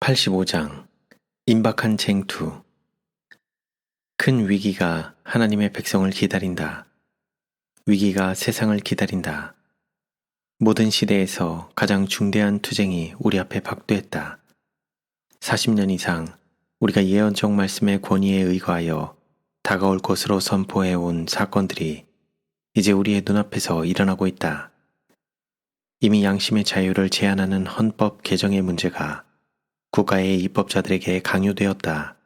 85장 임박한 쟁투 큰 위기가 하나님의 백성을 기다린다. 위기가 세상을 기다린다. 모든 시대에서 가장 중대한 투쟁이 우리 앞에 박두했다. 40년 이상 우리가 예언적 말씀의 권위에 의거하여 다가올 것으로 선포해 온 사건들이 이제 우리의 눈앞에서 일어나고 있다. 이미 양심의 자유를 제한하는 헌법 개정의 문제가 국가의 입법자들에게 강요되었다.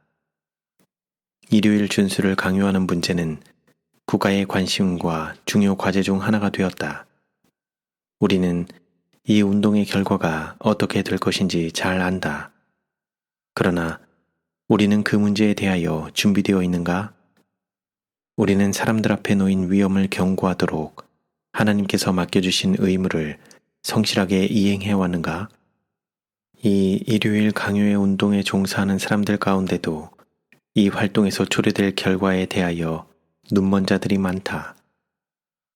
일요일 준수를 강요하는 문제는 국가의 관심과 중요 과제 중 하나가 되었다. 우리는 이 운동의 결과가 어떻게 될 것인지 잘 안다. 그러나 우리는 그 문제에 대하여 준비되어 있는가? 우리는 사람들 앞에 놓인 위험을 경고하도록 하나님께서 맡겨주신 의무를 성실하게 이행해 왔는가? 이 일요일 강요의 운동에 종사하는 사람들 가운데도 이 활동에서 초래될 결과에 대하여 눈먼 자들이 많다.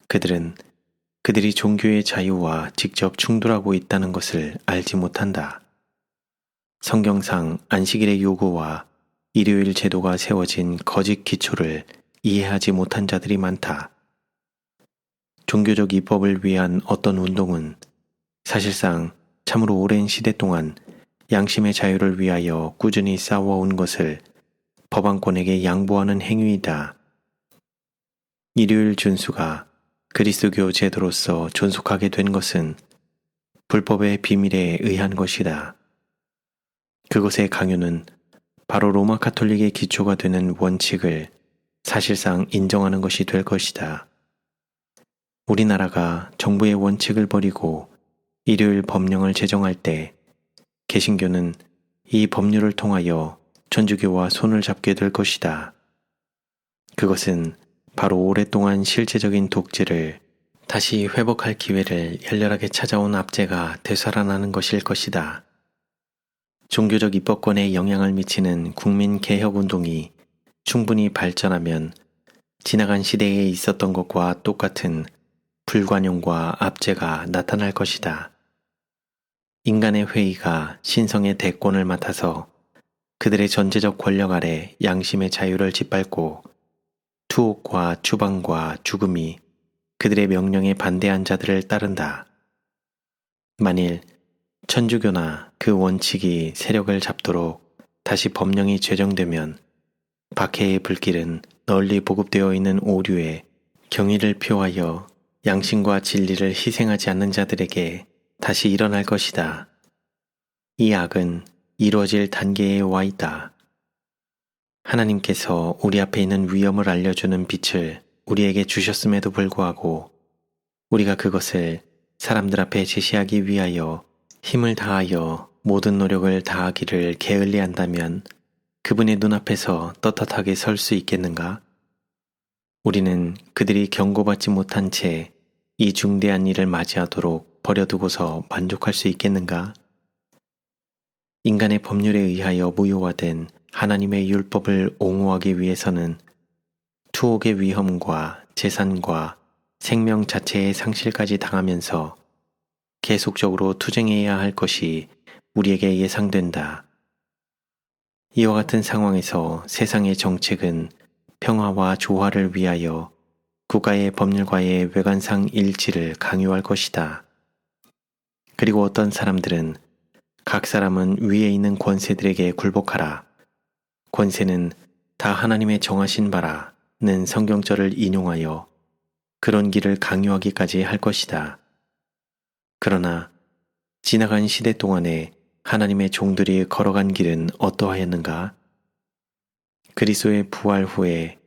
그들은 그들이 종교의 자유와 직접 충돌하고 있다는 것을 알지 못한다. 성경상 안식일의 요구와 일요일 제도가 세워진 거짓 기초를 이해하지 못한 자들이 많다. 종교적 입법을 위한 어떤 운동은 사실상 참으로 오랜 시대 동안 양심의 자유를 위하여 꾸준히 싸워온 것을 법안권에게 양보하는 행위이다. 일요일 준수가 그리스도교 제도로서 존속하게 된 것은 불법의 비밀에 의한 것이다. 그것의 강요는 바로 로마 카톨릭의 기초가 되는 원칙을 사실상 인정하는 것이 될 것이다. 우리나라가 정부의 원칙을 버리고 일요일 법령을 제정할 때 개신교는 이 법률을 통하여 천주교와 손을 잡게 될 것이다. 그것은 바로 오랫동안 실제적인 독재를 다시 회복할 기회를 열렬하게 찾아온 압제가 되살아나는 것일 것이다. 종교적 입법권에 영향을 미치는 국민 개혁 운동이 충분히 발전하면 지나간 시대에 있었던 것과 똑같은 불관용과 압제가 나타날 것이다. 인간의 회의가 신성의 대권을 맡아서 그들의 전제적 권력 아래 양심의 자유를 짓밟고 투옥과 추방과 죽음이 그들의 명령에 반대한 자들을 따른다. 만일 천주교나 그 원칙이 세력을 잡도록 다시 법령이 제정되면 박해의 불길은 널리 보급되어 있는 오류에 경의를 표하여 양심과 진리를 희생하지 않는 자들에게 다시 일어날 것이다. 이 악은 이루어질 단계에 와 있다. 하나님께서 우리 앞에 있는 위험을 알려주는 빛을 우리에게 주셨음에도 불구하고 우리가 그것을 사람들 앞에 제시하기 위하여 힘을 다하여 모든 노력을 다하기를 게을리 한다면 그분의 눈앞에서 떳떳하게 설 수 있겠는가? 우리는 그들이 경고받지 못한 채 이 중대한 일을 맞이하도록 버려두고서 만족할 수 있겠는가? 인간의 법률에 의하여 무효화된 하나님의 율법을 옹호하기 위해서는 투옥의 위험과 재산과 생명 자체의 상실까지 당하면서 계속적으로 투쟁해야 할 것이 우리에게 예상된다. 이와 같은 상황에서 세상의 정책은 평화와 조화를 위하여 국가의 법률과의 외관상 일치를 강요할 것이다. 그리고 어떤 사람들은 각 사람은 위에 있는 권세들에게 굴복하라. 권세는 다 하나님의 정하신 바라는 성경절을 인용하여 그런 길을 강요하기까지 할 것이다. 그러나 지나간 시대 동안에 하나님의 종들이 걸어간 길은 어떠하였는가? 그리스도의 부활 후에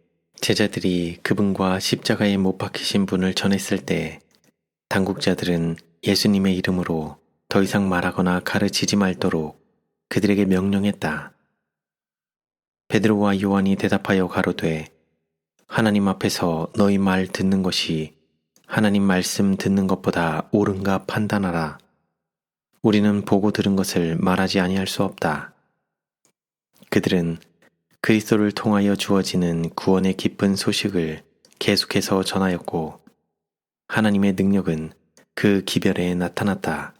제자들이 그분과 십자가에 못 박히신 분을 전했을 때 당국자들은 예수님의 이름으로 더 이상 말하거나 가르치지 말도록 그들에게 명령했다. 베드로와 요한이 대답하여 가로되 하나님 앞에서 너희 말 듣는 것이 하나님 말씀 듣는 것보다 옳은가 판단하라. 우리는 보고 들은 것을 말하지 아니할 수 없다. 그들은 그리스도를 통하여 주어지는 구원의 기쁜 소식을 계속해서 전하였고 하나님의 능력은 그 기별에 나타났다.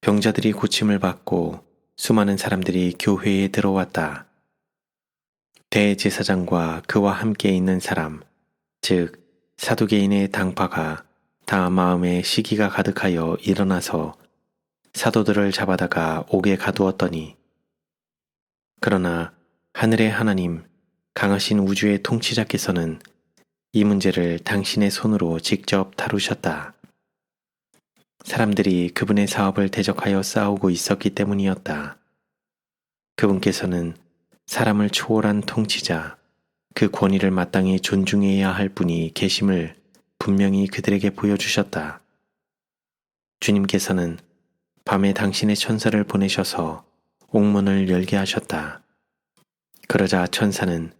병자들이 고침을 받고 수많은 사람들이 교회에 들어왔다. 대제사장과 그와 함께 있는 사람, 즉 사두개인의 당파가 다 마음에 시기가 가득하여 일어나서 사도들을 잡아다가 옥에 가두었더니 그러나 하늘의 하나님 강하신 우주의 통치자께서는 이 문제를 당신의 손으로 직접 다루셨다. 사람들이 그분의 사업을 대적하여 싸우고 있었기 때문이었다. 그분께서는 사람을 초월한 통치자, 그 권위를 마땅히 존중해야 할 분이 계심을 분명히 그들에게 보여주셨다. 주님께서는 밤에 당신의 천사를 보내셔서 옥문을 열게 하셨다. 그러자 천사는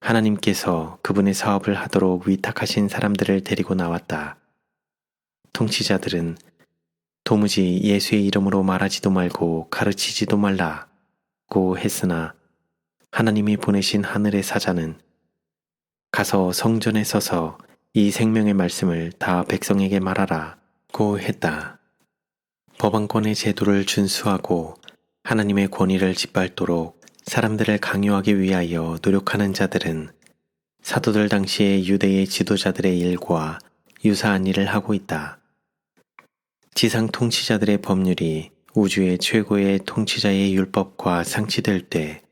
하나님께서 그분의 사업을 하도록 위탁하신 사람들을 데리고 나왔다. 통치자들은 도무지 예수의 이름으로 말하지도 말고 가르치지도 말라고 했으나 하나님이 보내신 하늘의 사자는 가서 성전에 서서 이 생명의 말씀을 다 백성에게 말하라 고 했다. 법안권의 제도를 준수하고 하나님의 권위를 짓밟도록 사람들을 강요하기 위하여 노력하는 자들은 사도들 당시의 유대의 지도자들의 일과 유사한 일을 하고 있다. 지상 통치자들의 법률이 우주의 최고의 통치자의 율법과 상치될 때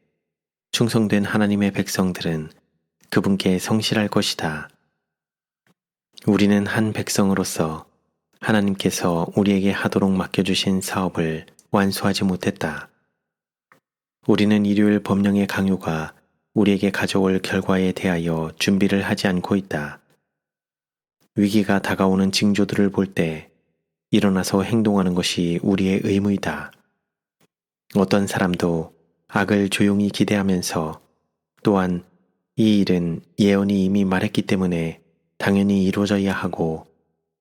충성된 하나님의 백성들은 그분께 성실할 것이다. 우리는 한 백성으로서 하나님께서 우리에게 하도록 맡겨주신 사업을 완수하지 못했다. 우리는 일요일 법령의 강요가 우리에게 가져올 결과에 대하여 준비를 하지 않고 있다. 위기가 다가오는 징조들을 볼 때 일어나서 행동하는 것이 우리의 의무이다. 어떤 사람도 악을 조용히 기대하면서 또한 이 일은 예언이 이미 말했기 때문에 당연히 이루어져야 하고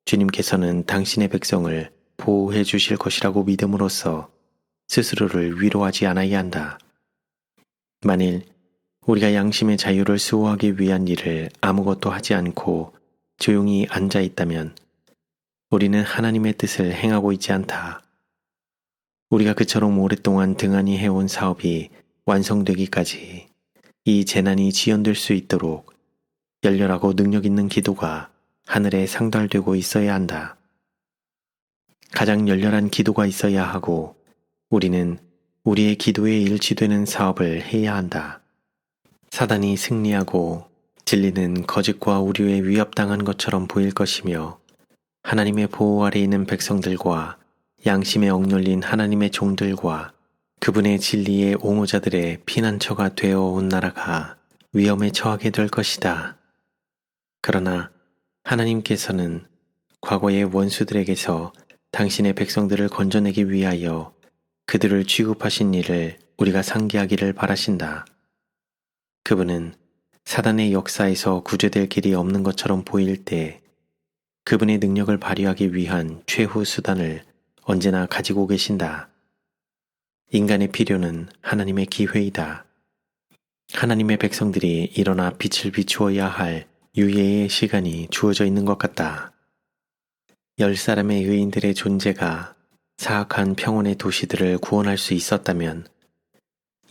주님께서는 당신의 백성을 보호해 주실 것이라고 믿음으로써 스스로를 위로하지 않아야 한다. 만일 우리가 양심의 자유를 수호하기 위한 일을 아무것도 하지 않고 조용히 앉아 있다면 우리는 하나님의 뜻을 행하고 있지 않다. 우리가 그처럼 오랫동안 등한히 해온 사업이 완성되기까지 이 재난이 지연될 수 있도록 열렬하고 능력 있는 기도가 하늘에 상달되고 있어야 한다. 가장 열렬한 기도가 있어야 하고 우리는 우리의 기도에 일치되는 사업을 해야 한다. 사단이 승리하고 진리는 거짓과 우리에 위협당한 것처럼 보일 것이며 하나님의 보호 아래 있는 백성들과 양심에 억눌린 하나님의 종들과 그분의 진리의 옹호자들의 피난처가 되어 온 나라가 위험에 처하게 될 것이다. 그러나 하나님께서는 과거의 원수들에게서 당신의 백성들을 건져내기 위하여 그들을 취급하신 일을 우리가 상기하기를 바라신다. 그분은 사단의 역사에서 구제될 길이 없는 것처럼 보일 때 그분의 능력을 발휘하기 위한 최후 수단을 언제나 가지고 계신다. 인간의 필요는 하나님의 기회이다. 하나님의 백성들이 일어나 빛을 비추어야 할 유예의 시간이 주어져 있는 것 같다. 열 사람의 의인들의 존재가 사악한 평온의 도시들을 구원할 수 있었다면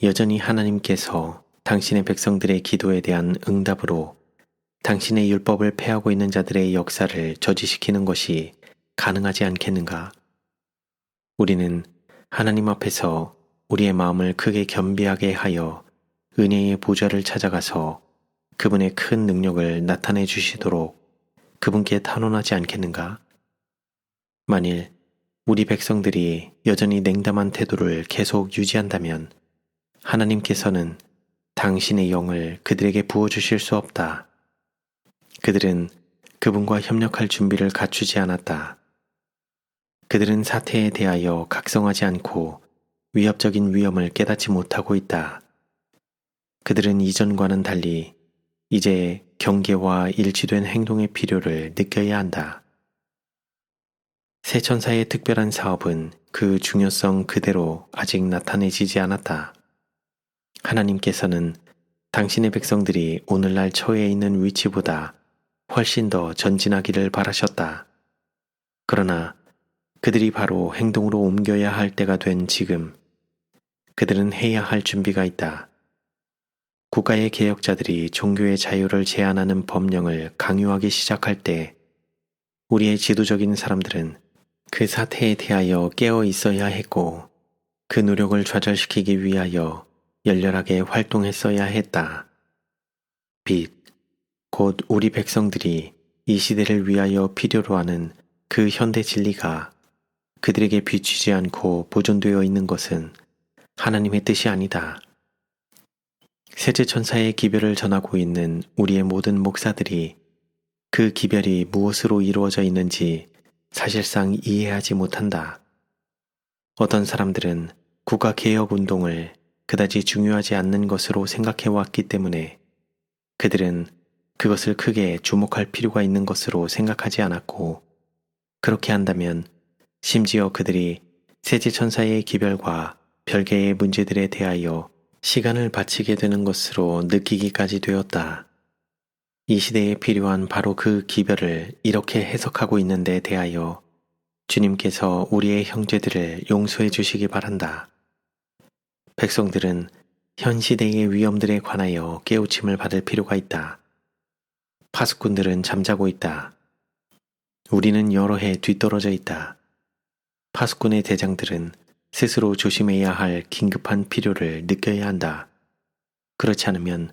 여전히 하나님께서 당신의 백성들의 기도에 대한 응답으로 당신의 율법을 폐하고 있는 자들의 역사를 저지시키는 것이 가능하지 않겠는가? 우리는 하나님 앞에서 우리의 마음을 크게 겸비하게 하여 은혜의 보좌를 찾아가서 그분의 큰 능력을 나타내 주시도록 그분께 탄원하지 않겠는가? 만일 우리 백성들이 여전히 냉담한 태도를 계속 유지한다면 하나님께서는 당신의 영을 그들에게 부어주실 수 없다. 그들은 그분과 협력할 준비를 갖추지 않았다. 그들은 사태에 대하여 각성하지 않고 위협적인 위험을 깨닫지 못하고 있다. 그들은 이전과는 달리 이제 경계와 일치된 행동의 필요를 느껴야 한다. 새 천사의 특별한 사업은 그 중요성 그대로 아직 나타내지지 않았다. 하나님께서는 당신의 백성들이 오늘날 처해 있는 위치보다 훨씬 더 전진하기를 바라셨다. 그러나 그들이 바로 행동으로 옮겨야 할 때가 된 지금 그들은 해야 할 준비가 있다. 국가의 개혁자들이 종교의 자유를 제한하는 법령을 강요하기 시작할 때 우리의 지도적인 사람들은 그 사태에 대하여 깨어 있어야 했고 그 노력을 좌절시키기 위하여 열렬하게 활동했어야 했다. 빛, 곧 우리 백성들이 이 시대를 위하여 필요로 하는 그 현대 진리가 그들에게 비치지 않고 보존되어 있는 것은 하나님의 뜻이 아니다. 세제 천사의 기별을 전하고 있는 우리의 모든 목사들이 그 기별이 무엇으로 이루어져 있는지 사실상 이해하지 못한다. 어떤 사람들은 국가 개혁 운동을 그다지 중요하지 않는 것으로 생각해 왔기 때문에 그들은 그것을 크게 주목할 필요가 있는 것으로 생각하지 않았고 그렇게 한다면 심지어 그들이 세제 천사의 기별과 별개의 문제들에 대하여 시간을 바치게 되는 것으로 느끼기까지 되었다. 이 시대에 필요한 바로 그 기별을 이렇게 해석하고 있는 데 대하여 주님께서 우리의 형제들을 용서해 주시기 바란다. 백성들은 현 시대의 위험들에 관하여 깨우침을 받을 필요가 있다. 파수꾼들은 잠자고 있다. 우리는 여러 해 뒤떨어져 있다. 파수꾼의 대장들은 스스로 조심해야 할 긴급한 필요를 느껴야 한다. 그렇지 않으면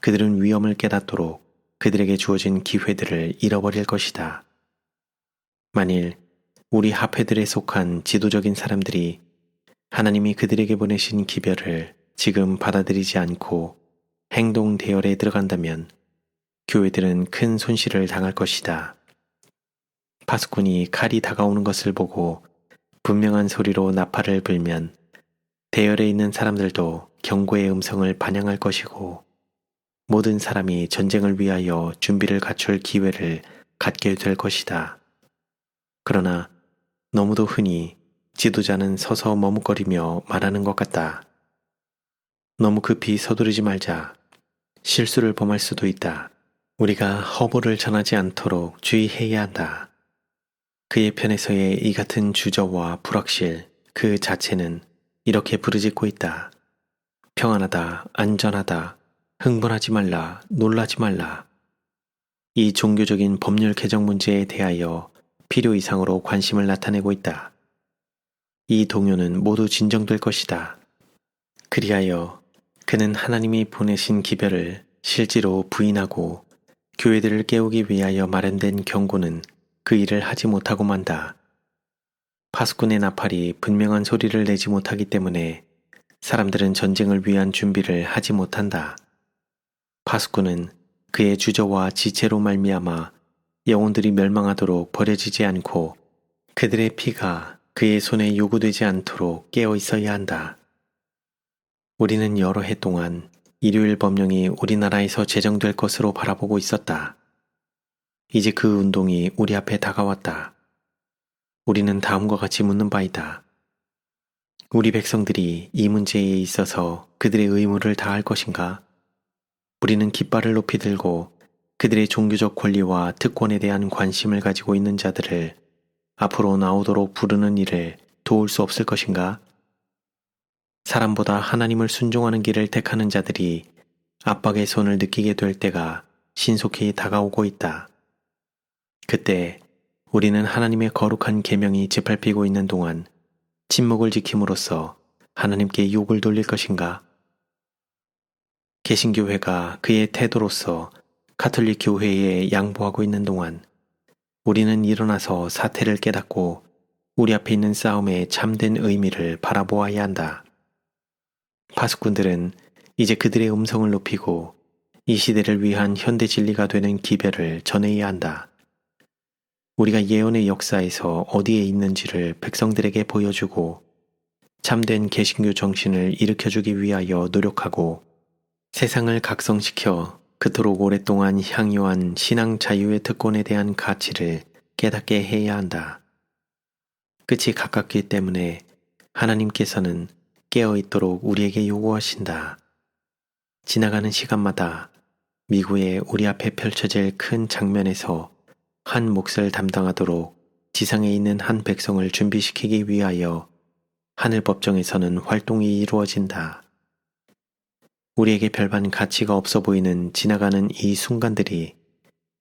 그들은 위험을 깨닫도록 그들에게 주어진 기회들을 잃어버릴 것이다. 만일 우리 합회들에 속한 지도적인 사람들이 하나님이 그들에게 보내신 기별을 지금 받아들이지 않고 행동 대열에 들어간다면 교회들은 큰 손실을 당할 것이다. 파수꾼이 칼이 다가오는 것을 보고 분명한 소리로 나팔을 불면 대열에 있는 사람들도 경고의 음성을 반영할 것이고 모든 사람이 전쟁을 위하여 준비를 갖출 기회를 갖게 될 것이다. 그러나 너무도 흔히 지도자는 서서 머뭇거리며 말하는 것 같다. 너무 급히 서두르지 말자. 실수를 범할 수도 있다. 우리가 허물을 전하지 않도록 주의해야 한다. 그의 편에서의 이 같은 주저와 불확실 그 자체는 이렇게 부르짖고 있다. 평안하다, 안전하다, 흥분하지 말라, 놀라지 말라. 이 종교적인 법률 개정 문제에 대하여 필요 이상으로 관심을 나타내고 있다. 이 동요는 모두 진정될 것이다. 그리하여 그는 하나님이 보내신 기별을 실제로 부인하고 교회들을 깨우기 위하여 마련된 경고는 그 일을 하지 못하고 만다. 파수꾼의 나팔이 분명한 소리를 내지 못하기 때문에 사람들은 전쟁을 위한 준비를 하지 못한다. 파수꾼은 그의 주저와 지체로 말미암아 영혼들이 멸망하도록 버려지지 않고 그들의 피가 그의 손에 요구되지 않도록 깨어 있어야 한다. 우리는 여러 해 동안 일요일 법령이 우리나라에서 제정될 것으로 바라보고 있었다. 이제 그 운동이 우리 앞에 다가왔다. 우리는 다음과 같이 묻는 바이다. 우리 백성들이 이 문제에 있어서 그들의 의무를 다할 것인가? 우리는 깃발을 높이 들고 그들의 종교적 권리와 특권에 대한 관심을 가지고 있는 자들을 앞으로 나오도록 부르는 일을 도울 수 없을 것인가? 사람보다 하나님을 순종하는 길을 택하는 자들이 압박의 손을 느끼게 될 때가 신속히 다가오고 있다. 그때 우리는 하나님의 거룩한 계명이 짓밟히고 있는 동안 침묵을 지킴으로써 하나님께 욕을 돌릴 것인가? 개신교회가 그의 태도로서 카톨릭 교회에 양보하고 있는 동안 우리는 일어나서 사태를 깨닫고 우리 앞에 있는 싸움의 참된 의미를 바라보아야 한다. 파수꾼들은 이제 그들의 음성을 높이고 이 시대를 위한 현대 진리가 되는 기별을 전해야 한다. 우리가 예언의 역사에서 어디에 있는지를 백성들에게 보여주고 참된 개신교 정신을 일으켜주기 위하여 노력하고 세상을 각성시켜 그토록 오랫동안 향유한 신앙 자유의 특권에 대한 가치를 깨닫게 해야 한다. 끝이 가깝기 때문에 하나님께서는 깨어 있도록 우리에게 요구하신다. 지나가는 시간마다 미국의 우리 앞에 펼쳐질 큰 장면에서 한 몫을 담당하도록 지상에 있는 한 백성을 준비시키기 위하여 하늘 법정에서는 활동이 이루어진다. 우리에게 별반 가치가 없어 보이는 지나가는 이 순간들이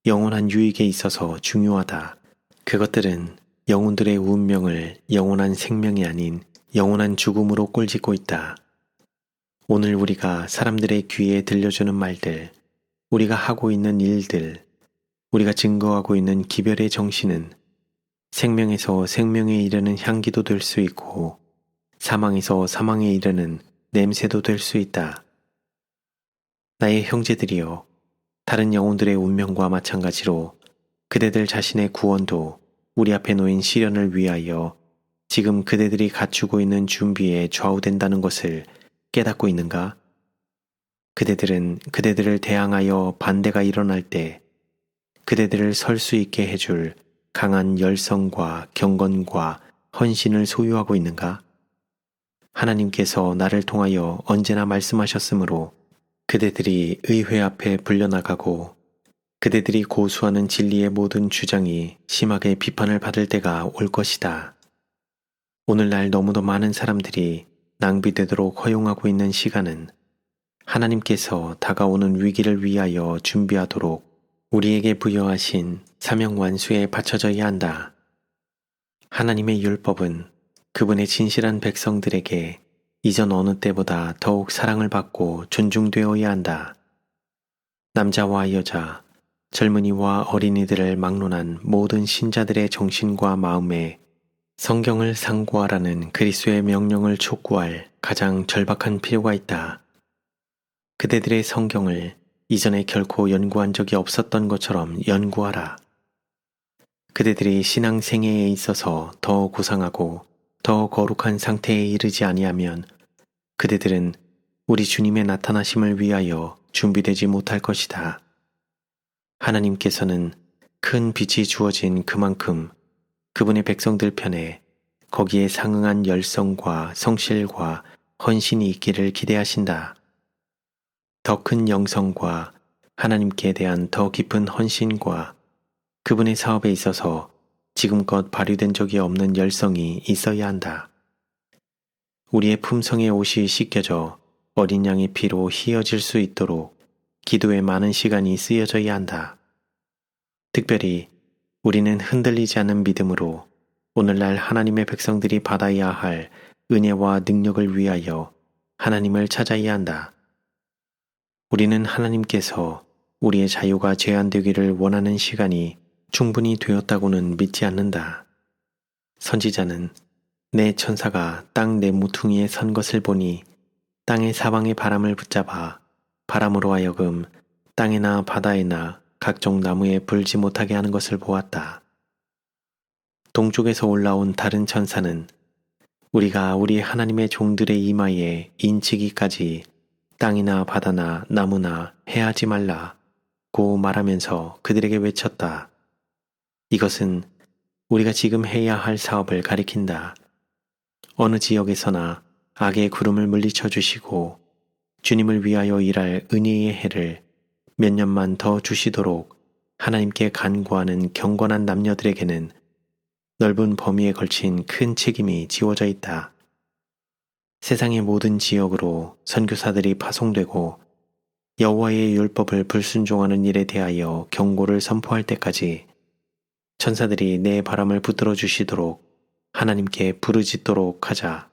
영원한 유익에 있어서 중요하다. 그것들은 영혼들의 운명을 영원한 생명이 아닌 영원한 죽음으로 꼴짓고 있다. 오늘 우리가 사람들의 귀에 들려주는 말들, 우리가 하고 있는 일들, 우리가 증거하고 있는 기별의 정신은 생명에서 생명에 이르는 향기도 될 수 있고 사망에서 사망에 이르는 냄새도 될 수 있다. 나의 형제들이여, 다른 영혼들의 운명과 마찬가지로 그대들 자신의 구원도 우리 앞에 놓인 시련을 위하여 지금 그대들이 갖추고 있는 준비에 좌우된다는 것을 깨닫고 있는가? 그대들은 그대들을 대항하여 반대가 일어날 때 그대들을 설 수 있게 해줄 강한 열성과 경건과 헌신을 소유하고 있는가? 하나님께서 나를 통하여 언제나 말씀하셨으므로 그대들이 의회 앞에 불려나가고 그대들이 고수하는 진리의 모든 주장이 심하게 비판을 받을 때가 올 것이다. 오늘날 너무도 많은 사람들이 낭비되도록 허용하고 있는 시간은 하나님께서 다가오는 위기를 위하여 준비하도록 우리에게 부여하신 사명 완수에 바쳐져야 한다. 하나님의 율법은 그분의 진실한 백성들에게 이전 어느 때보다 더욱 사랑을 받고 존중되어야 한다. 남자와 여자, 젊은이와 어린이들을 막론한 모든 신자들의 정신과 마음에 성경을 상고하라는 그리스의 명령을 촉구할 가장 절박한 필요가 있다. 그대들의 성경을 이전에 결코 연구한 적이 없었던 것처럼 연구하라. 그대들이 신앙 생애에 있어서 더 고상하고 더 거룩한 상태에 이르지 아니하면 그대들은 우리 주님의 나타나심을 위하여 준비되지 못할 것이다. 하나님께서는 큰 빛이 주어진 그만큼 그분의 백성들 편에 거기에 상응한 열성과 성실과 헌신이 있기를 기대하신다. 더 큰 영성과 하나님께 대한 더 깊은 헌신과 그분의 사업에 있어서 지금껏 발휘된 적이 없는 열성이 있어야 한다. 우리의 품성의 옷이 씻겨져 어린 양의 피로 휘어질 수 있도록 기도에 많은 시간이 쓰여져야 한다. 특별히 우리는 흔들리지 않는 믿음으로 오늘날 하나님의 백성들이 받아야 할 은혜와 능력을 위하여 하나님을 찾아야 한다. 우리는 하나님께서 우리의 자유가 제한되기를 원하는 시간이 충분히 되었다고는 믿지 않는다. 선지자는 내 천사가 땅내 무퉁이에 선 것을 보니 땅의 사방의 바람을 붙잡아 바람으로 하여금 땅에나 바다에나 각종 나무에 불지 못하게 하는 것을 보았다. 동쪽에서 올라온 다른 천사는 우리가 우리 하나님의 종들의 이마에 인치기까지 땅이나 바다나 나무나 해하지 말라 고 말하면서 그들에게 외쳤다. 이것은 우리가 지금 해야 할 사업을 가리킨다. 어느 지역에서나 악의 구름을 물리쳐 주시고 주님을 위하여 일할 은혜의 해를 몇 년만 더 주시도록 하나님께 간구하는 경건한 남녀들에게는 넓은 범위에 걸친 큰 책임이 지워져 있다. 세상의 모든 지역으로 선교사들이 파송되고 여호와의 율법을 불순종하는 일에 대하여 경고를 선포할 때까지 천사들이 내 바람을 붙들어 주시도록 하나님께 부르짖도록 하자.